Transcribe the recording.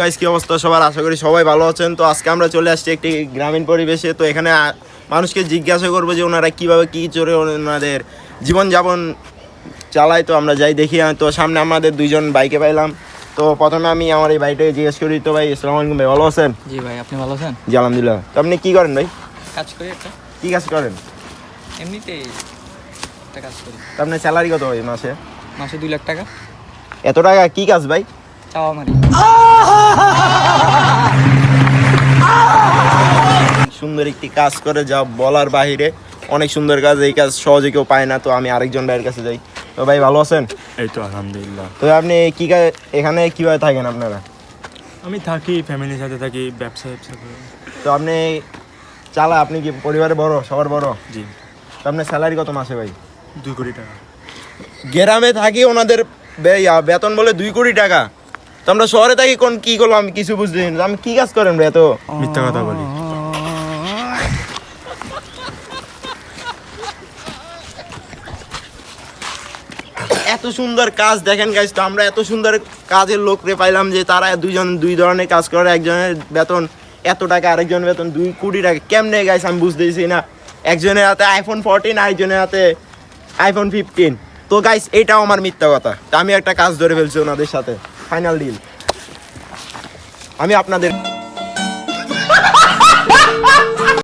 Guys কি অবস্থা সবার? আশা করি সবাই ভালো আছেন। তো আজকে আমরা চলে আসছি একটি গ্রামীণ পরিবেশে। তো এখানে মানুষকে জিজ্ঞাসা করব যে ওনারা কীভাবে কি চড়ে ওনাদের জীবনযাপন চালায়। তো আমরা যাই দেখি। তো সামনে আমাদের দুইজন বাইকে পাইলাম। তো প্রথমে আমি আমার এই বাইকটাকে জিজ্ঞেস করি তো ভাই আসসালামু আলাইকুম ভাই ভালো আছেন? জি ভাই আপনি ভালো আছেন? জি আলহামদুলিল্লাহ। তো আপনি কি করেন ভাই? কাজ করি একটা। কি কাজ করেন? এমনিতেই একটা কাজ করি। তো আপনার স্যালারি কত ভাই মাসে? মাসে দুই লাখ টাকা। এত টাকা কী কাজ ভাই? চাওয়া সুন্দর একটি কাজ করে যা বলার বাহিরে অনেক সুন্দর কাজ এই কাজ সহজে কেউ পায় না তো আমি আরেকজন ভাইয়ের কাছে যাই। তো ভাই ভালো আছেন? এই তো আলহামদুলিল্লাহ। তো আপনি কি কাজ এখানে কীভাবে থাকেন আপনারা? আমি থাকি ফ্যামিলির সাথে থাকি ব্যবসা ব্যবসা করি তো আপনি চালা আপনি কি পরিবারে বড় সবার বড়? জি। তো আপনার স্যালারি কত মাসে ভাই? দুই কোটি টাকা। গ্রামে থাকি ওনাদের বেতন বলে দুই কোটি টাকা। তো আমরা শহরে থাকি কোন কি করলাম আমি কিছু বুঝতে না। আমি কি কাজ করেন রে এত? মিথ্যা কথা বলি। এত সুন্দর কাজ দেখেন গাইজ তো আমরা এত সুন্দর কাজের লোক রে পাইলাম যে তারা দুইজন দুই ধরনের কাজ করে। একজনের বেতন এত টাকা আরেকজনের বেতন দুই কোটি টাকা। কেমনে গাইজ আমি বুঝতেছি না। একজনের হাতে আইফোন ফোরটিন আরেকজনের হাতে আইফোন ফিফটিন তো গাইজ এটাও আমার মিথ্যা কথা। তা আমি একটা কাজ ধরে ফেলছি ওনাদের সাথে। Final deal. আমি আপনাদের